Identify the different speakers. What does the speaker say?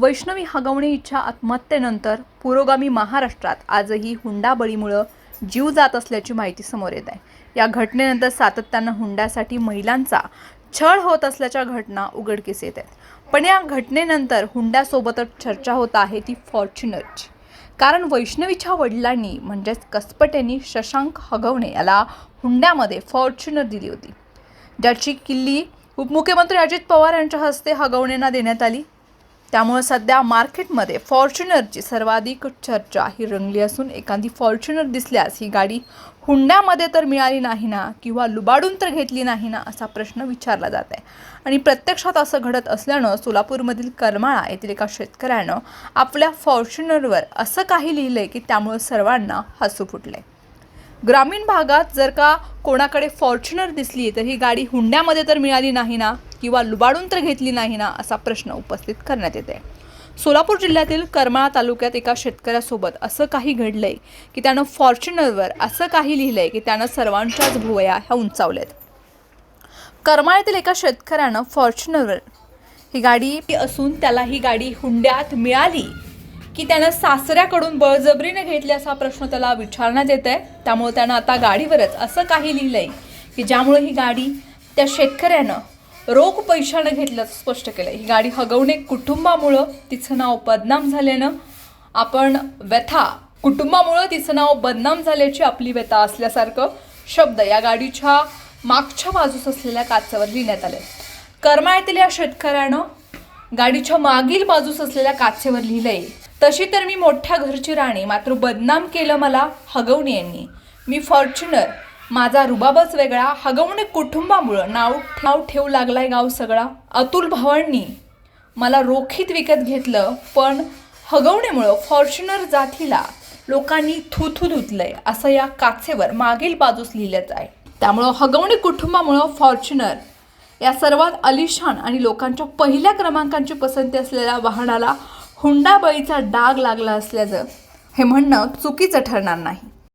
Speaker 1: वैष्णवी हगवणे इच्छा आत्महत्येनंतर पुरोगामी महाराष्ट्रात आजही हुंडाबळीमुळं जीव जात असल्याची माहिती समोर येत आहे. या घटनेनंतर सातत्यानं हुंड्यासाठी महिलांचा छळ होत असल्याच्या घटना उघडकीस येत आहेत. पण या घटनेनंतर हुंड्यासोबतच चर्चा होत आहे ती फॉर्च्युनरची कारण वैष्णवीच्या वडिलांनी म्हणजेच कसपट शशांक हगवणे याला हुंड्यामध्ये फॉर्च्युनर दिली होती. ज्याची किल्ली उपमुख्यमंत्री अजित पवार यांच्या हस्ते हगवणेंना देण्यात आली. त्यामुळे सध्या मार्केटमध्ये फॉर्च्युनरची सर्वाधिक चर्चा ही रंगली असून एखादी फॉर्च्युनर दिसल्यास ही गाडी हुंड्यामध्ये तर मिळाली नाही ना किंवा लुबाडून तर घेतली नाही ना असा प्रश्न विचारला जात आहे. आणि प्रत्यक्षात असं घडत असल्यानं सोलापूरमधील करमाळा येथील एका शेतकऱ्यानं आपल्या फॉर्च्युनरवर असं काही लिहिलंय की त्यामुळं सर्वांना हसू फुटले. ग्रामीण भागात जर का कोणाकडे फॉर्च्युनर दिसली तर ही गाडी हुंड्यामध्ये तर मिळाली नाही ना किंवा लुबाडून तर घेतली नाही ना असा प्रश्न उपस्थित करण्यात येते. सोलापूर जिल्ह्यातील करमाळा तालुक्यात एका शेतकऱ्यासोबत असं काही घडलंय की त्यानं फॉर्च्युनरवर असं काही लिहिलंय की त्यानं सर्वांच्याच भुवया ह्या उंचावल्यात. करमाळ्यातील एका शेतकऱ्यानं फॉर्च्युनरवर ही गाडी असून त्याला ही गाडी हुंड्यात मिळाली की त्यानं सासऱ्याकडून बळजबरीने घेतली असा प्रश्न त्याला विचारण्यात येत आहे त्यामुळे त्यानं आता गाडीवरच असं काही लिहिलंय की ज्यामुळे ही गाडी त्या शेतकऱ्यानं रोख पैशानं घेतल्याचं स्पष्ट केलं ही गाडी हगवणे कुटुंबामुळं तिचं नाव बदनाम झाल्यानं आपण व्यथा. कुटुंबामुळं तिचं नाव बदनाम झाल्याची आपली व्यथा असल्यासारखं शब्द या गाडीच्या मागच्या बाजूस असलेल्या काचावर लिहिण्यात आले करमाळ्यातील या शेतकऱ्यानं गाडीच्या मागील बाजूस असलेल्या काचेवर लिहिलंय तशी तर मी मोठ्या घरची राणी मात्र बदनाम केलं मला हगवणे यांनी. मी फॉर्च्युनर माझा रुबाबच वेगळा. हगवणे कुटुंबामुळं नाव नाव ठेवू लागलाय गाव सगळा. अतुल भावांनी मला रोखीत विकत घेतलं पण हगवणेमुळं फॉर्च्युनर जातीला लोकांनी थुथू धुतलंय असं या काचेवर मागील बाजूस लिहिलंच आहे. त्यामुळं हगवणे कुटुंबामुळं फॉर्च्युनर या सर्वात अलिशान आणि लोकांच्या पहिल्या क्रमांकांची पसंती असलेल्या वाहनाला हुंडाबळीचा डाग लागला असल्याचं हे म्हणणं चुकीचं ठरणार नाही.